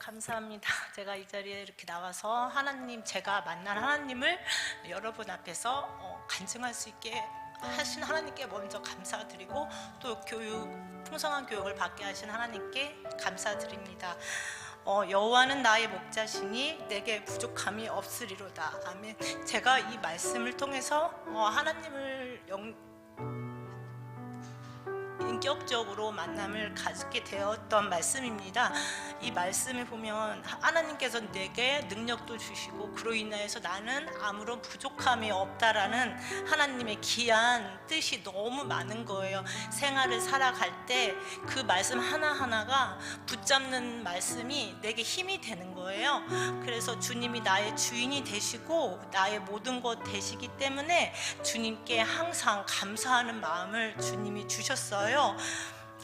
감사합니다. 제가 이 자리에 이렇게 나와서 하나님, 제가 만난 하나님을 여러분 앞에서 어, 간증할 수 있게 하신 하나님께 먼저 감사드리고 또 교육, 풍성한 교육을 받게 하신 하나님께 감사드립니다. 어, 여호와는 나의 목자시니 내게 부족함이 없으리로다. 아멘. 제가 이 말씀을 통해서 어, 하나님을 영, 인격적으로 만남을 가지게 되었던 말씀입니다. 이 말씀을 보면 하나님께서 내게 능력도 주시고 그로 인하여서 나는 아무런 부족함이 없다라는 하나님의 귀한 뜻이 너무 많은 거예요. 생활을 살아갈 때 그 말씀 하나하나가 붙잡는 말씀이 내게 힘이 되는 거예요. 그래서 주님이 나의 주인이 되시고 나의 모든 것 되시기 때문에 주님께 항상 감사하는 마음을 주님이 주셨어요.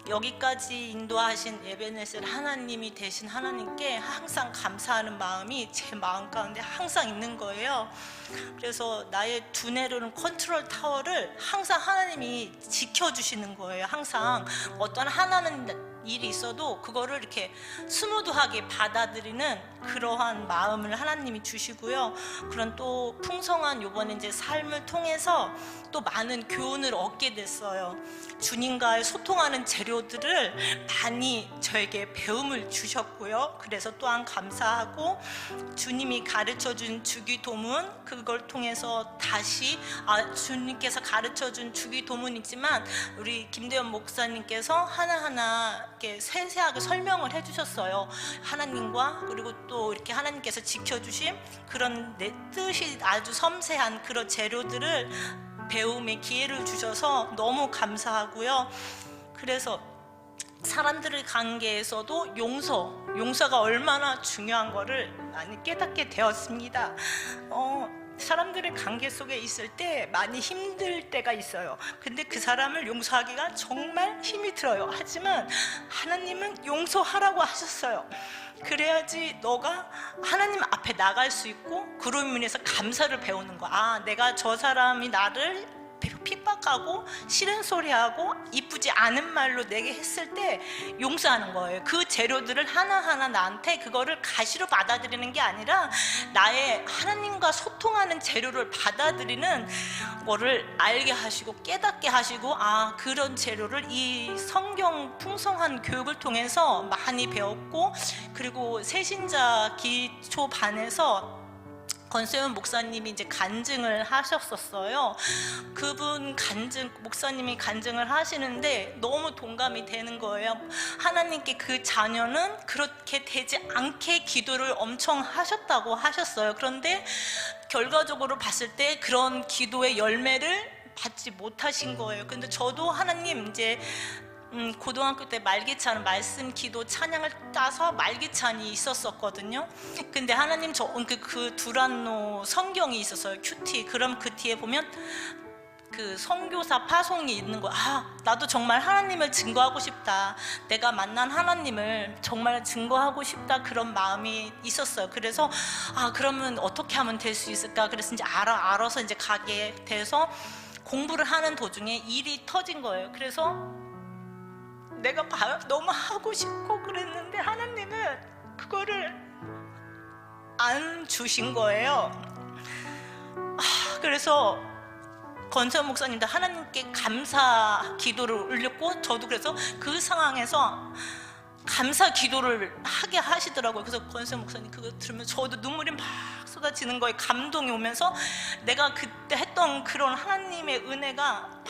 여기까지 인도하신 예배넷을 하나님이 되신 하나님께 항상 감사하는 마음이 제 마음 가운데 항상 있는 거예요. 그래서 나의 두뇌로는 컨트롤 타워를 항상 하나님이 지켜주시는 거예요. 항상 어떤 하나는 일이 있어도 그거를 이렇게 스무드하게 받아들이는 그러한 마음을 하나님이 주시고요. 그런 또 풍성한 요번에 이제 삶을 통해서 또 많은 교훈을 얻게 됐어요. 주님과의 소통하는 재료들을 많이 저에게 배움을 주셨고요. 그래서 또한 감사하고 주님이 가르쳐 준 주기도문 그걸 통해서 다시 아 주님께서 가르쳐 준 주기도문이지만 우리 김대현 목사님께서 하나하나 이렇게 세세하게 설명을 해 주셨어요. 하나님과 그리고 또 이렇게 하나님께서 지켜 주신 그런 내 뜻이 아주 섬세한 그런 재료들을 배움의 기회를 주셔서 너무 감사하고요. 그래서 사람들의 관계에서도 용서, 용서가 얼마나 중요한 거를 많이 깨닫게 되었습니다. 어, 사람들의 관계 속에 있을 때 많이 힘들 때가 있어요. 근데 그 사람을 용서하기가 정말 힘이 들어요. 하지만 하나님은 용서하라고 하셨어요. 그래야지 너가 하나님 앞에 나갈 수 있고 그로 인해서 감사를 배우는 거야. 아, 내가 저 사람이 나를 핍박하고 싫은 소리하고 이쁘지 않은 말로 내게 했을 때 용서하는 거예요. 그 재료들을 하나하나 나한테 그거를 가시로 받아들이는 게 아니라 나의 하나님과 소통하는 재료를 받아들이는 거를 알게 하시고 깨닫게 하시고 아 그런 재료를 이 성경 풍성한 교육을 통해서 많이 배웠고 그리고 새신자 기초반에서 권세훈 목사님이 이제 간증을 하셨었어요. 그분 간증 목사님이 간증을 하시는데 너무 동감이 되는 거예요. 하나님께 그 자녀는 그렇게 되지 않게 기도를 엄청 하셨다고 하셨어요. 그런데 결과적으로 봤을 때 그런 기도의 열매를 받지 못하신 거예요. 근데 저도 하나님 이제 음, 고등학교 때 말기찬 말씀 기도 찬양을 따서 말기찬이 있었었거든요. 근데 하나님 저그 그 두란노 성경이 있었어요. 큐티. 그럼 그 뒤에 보면 그 선교사 파송이 있는 거. 아, 나도 정말 하나님을 증거하고 싶다. 내가 만난 하나님을 정말 증거하고 싶다. 그런 마음이 있었어요. 그래서 아, 그러면 어떻게 하면 될 수 있을까? 그래서 이제 알아 알아서 이제 가게 돼서 공부를 하는 도중에 일이 터진 거예요. 그래서 내가 바- 너무 하고 싶고 그랬는데 하나님은 그거를 안 주신 거예요. 아, 그래서 권선 목사님도 하나님께 감사 기도를 올렸고 저도 그래서 그 상황에서 감사 기도를 하게 하시더라고요. 그래서 권선 목사님 그거 들으면 저도 눈물이 막 쏟아지는 거에 감동이 오면서 내가 그때 했던 그런 하나님의 은혜가 막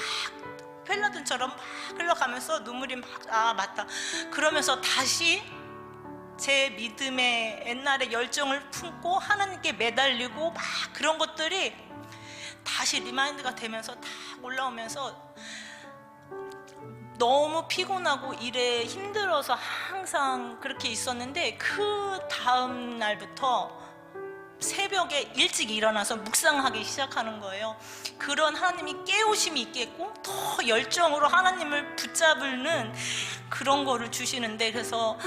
펠라든처럼 막 흘러가면서 눈물이 막 아 맞다. 그러면서 다시 제 믿음의 옛날의 열정을 품고 하나님께 매달리고 막 그런 것들이 다시 리마인드가 되면서 다 올라오면서 너무 피곤하고 일에 힘들어서 항상 그렇게 있었는데 그 다음 날부터 새벽에 일찍 일어나서 묵상하기 시작하는 거예요. 그런 하나님이 깨우심이 있겠고 더 열정으로 하나님을 붙잡는 그런 거를 주시는데 그래서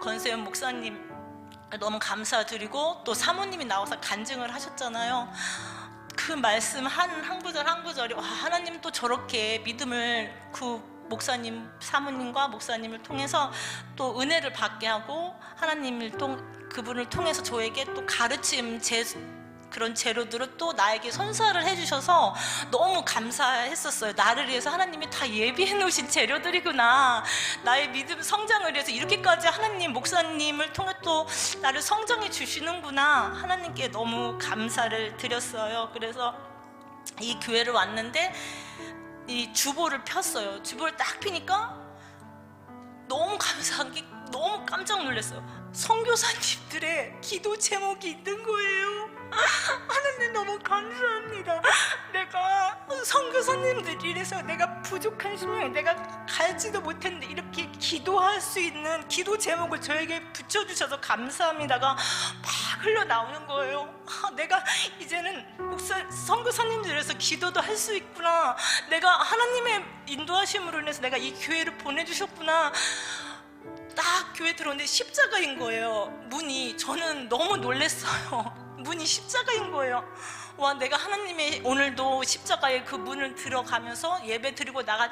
권세현 목사님 너무 감사드리고 또 사모님이 나와서 간증을 하셨잖아요. 그 말씀 한 한 구절 한 구절이 와 하나님 또 저렇게 믿음을 그 목사님 사모님과 목사님을 통해서 또 은혜를 받게 하고 하나님을 통 그분을 통해서 저에게 또 가르침 제 그런 재료들을 또 나에게 선사를 해주셔서 너무 감사했었어요. 나를 위해서 하나님이 다 예비해 놓으신 재료들이구나. 나의 믿음 성장을 위해서 이렇게까지 하나님 목사님을 통해 또 나를 성장해 주시는구나. 하나님께 너무 감사를 드렸어요. 그래서 이 교회를 왔는데 이 주보를 폈어요. 주보를 딱 피니까 너무 감사한 게 너무 깜짝 놀랐어요. 선교사님들의 기도 제목이 있는 거예요. 하나님 너무 감사합니다. 내가 선교사님들 이래서 내가 부족한 심령에 내가 갈지도 못했는데 이렇게 기도할 수 있는 기도 제목을 저에게 붙여주셔서 감사합니다가 막 흘러나오는 거예요. 아, 내가 이제는 목사 선교사님들에서 기도도 할 수 있구나. 내가 하나님의 인도하심으로 인해서 내가 이 교회를 보내주셨구나. 딱 교회 들어오는데 십자가인 거예요. 문이 저는 너무 놀랬어요. 문이 십자가인 거예요. 와, 내가 하나님의 오늘도 십자가의 그 문을 들어가면서 예배 드리고 나가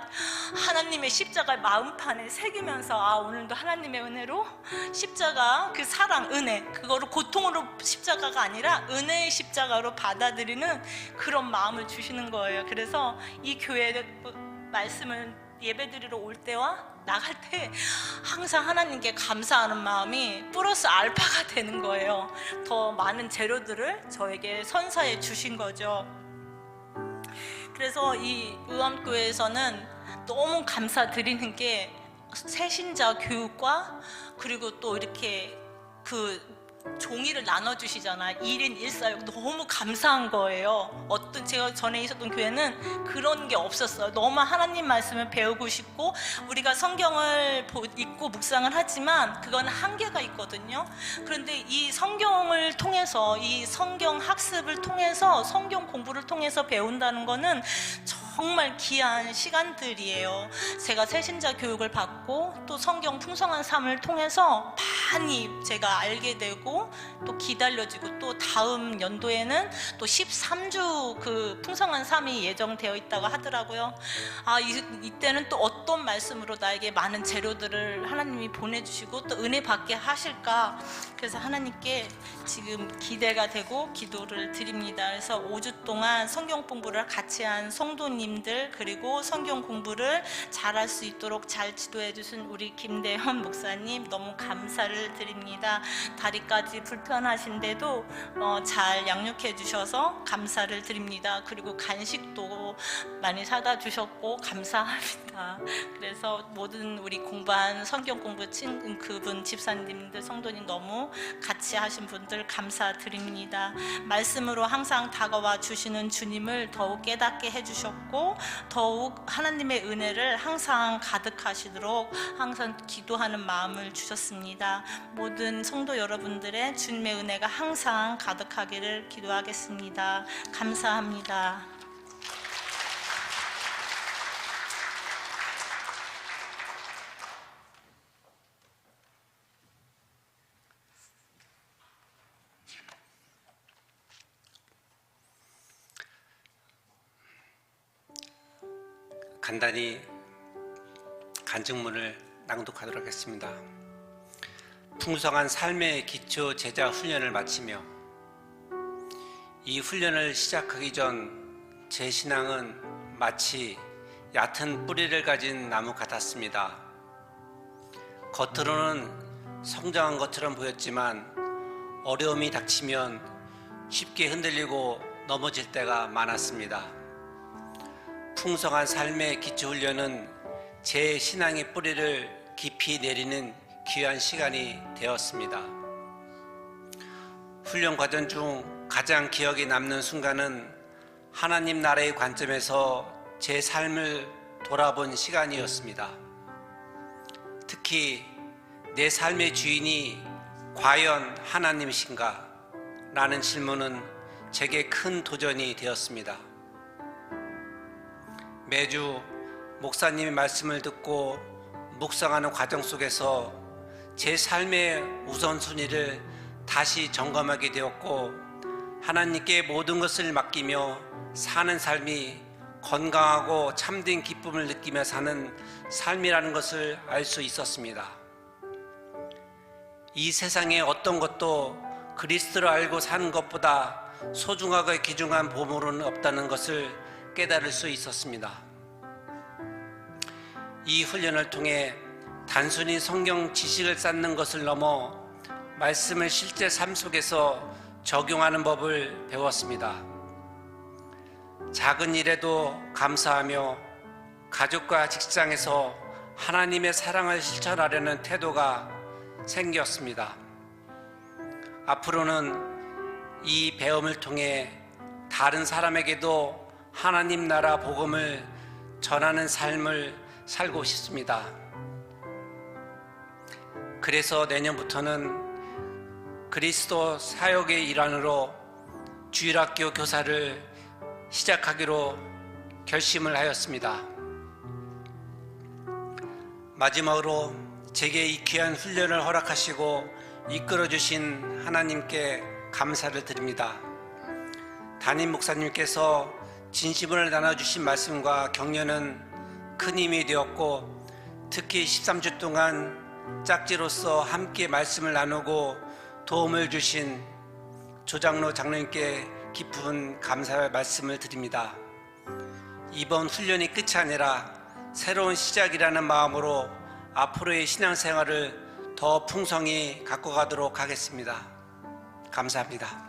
하나님의 십자가의 마음판에 새기면서 아, 오늘도 하나님의 은혜로 십자가 그 사랑, 은혜 그거를 고통으로 십자가가 아니라 은혜의 십자가로 받아들이는 그런 마음을 주시는 거예요. 그래서 이 교회 말씀을 예배 드리러 올 때와 나갈 때 항상 하나님께 감사하는 마음이 플러스 알파가 되는 거예요. 더 많은 재료들을 저에게 선사해 주신 거죠. 그래서 이 의암교회에서는 너무 감사드리는 게 새신자 교육과 그리고 또 이렇게 그 종이를 나눠주시잖아요. 1인 1사역 너무 감사한 거예요. 어떤 제가 전에 있었던 교회는 그런 게 없었어요. 너무 하나님 말씀을 배우고 싶고 우리가 성경을 보- 읽고 묵상을 하지만 그건 한계가 있거든요. 그런데 이 성경을 통해서 이 성경 학습을 통해서 성경 공부를 통해서 배운다는 거는 정말 귀한 시간들이에요. 제가 새신자 교육을 받고 또 성경 풍성한 삶을 통해서 많이 제가 알게 되고 또 기다려지고 또 다음 연도에는 또 13주 그 풍성한 삶이 예정되어 있다고 하더라고요. 아, 이, 이때는 또 어떤 말씀으로 나에게 많은 재료들을 하나님이 보내주시고 또 은혜 받게 하실까. 그래서 하나님께 지금 기대가 되고 기도를 드립니다. 그래서 5주 동안 성경 공부를 같이 한 성도님 들 그리고 성경 공부를 잘할 수 있도록 잘 지도해 주신 우리 김대현 목사님 너무 감사를 드립니다. 다리까지 불편하신데도 어, 잘 양육해 주셔서 감사를 드립니다. 그리고 간식도 많이 사다 주셨고 감사합니다. 그래서 모든 우리 공부한 성경 공부 친 그분 집사님들 성도님 너무 같이 하신 분들 감사드립니다. 말씀으로 항상 다가와 주시는 주님을 더욱 깨닫게 해주셨 고 더욱 하나님의 은혜를 항상 가득하시도록 항상 기도하는 마음을 주셨습니다. 모든 성도 여러분들의 주님의 은혜가 항상 가득하기를 기도하겠습니다. 감사합니다. 간단히 간증문을 낭독하도록 하겠습니다. 풍성한 삶의 기초 제자 훈련을 마치며 이 훈련을 시작하기 전 제 신앙은 마치 얕은 뿌리를 가진 나무 같았습니다. 겉으로는 성장한 것처럼 보였지만 어려움이 닥치면 쉽게 흔들리고 넘어질 때가 많았습니다. 풍성한 삶의 기초 훈련은 제 신앙의 뿌리를 깊이 내리는 귀한 시간이 되었습니다. 훈련 과정 중 가장 기억에 남는 순간은 하나님 나라의 관점에서 제 삶을 돌아본 시간이었습니다. 특히 내 삶의 주인이 과연 하나님이신가? 라는 질문은 제게 큰 도전이 되었습니다. 매주 목사님의 말씀을 듣고 묵상하는 과정 속에서 제 삶의 우선순위를 다시 점검하게 되었고 하나님께 모든 것을 맡기며 사는 삶이 건강하고 참된 기쁨을 느끼며 사는 삶이라는 것을 알 수 있었습니다. 이 세상의 어떤 것도 그리스도를 알고 사는 것보다 소중하고 귀중한 보물은 없다는 것을 깨달을 수 있었습니다. 이 훈련을 통해 단순히 성경 지식을 쌓는 것을 넘어 말씀을 실제 삶 속에서 적용하는 법을 배웠습니다. 작은 일에도 감사하며 가족과 직장에서 하나님의 사랑을 실천하려는 태도가 생겼습니다. 앞으로는 이 배움을 통해 다른 사람에게도 하나님 나라 복음을 전하는 삶을 살고 싶습니다. 그래서 내년부터는 그리스도 사역의 일환으로 주일학교 교사를 시작하기로 결심을 하였습니다. 마지막으로 제게 이 귀한 훈련을 허락하시고 이끌어 주신 하나님께 감사를 드립니다. 담임 목사님께서 진심을 나눠 주신 말씀과 격려는 큰 힘이 되었고 특히 13주 동안 짝지로서 함께 말씀을 나누고 도움을 주신 조장로 장로님께 깊은 감사의 말씀을 드립니다. 이번 훈련이 끝이 아니라 새로운 시작이라는 마음으로 앞으로의 신앙생활을 더 풍성히 갖고 가도록 하겠습니다. 감사합니다.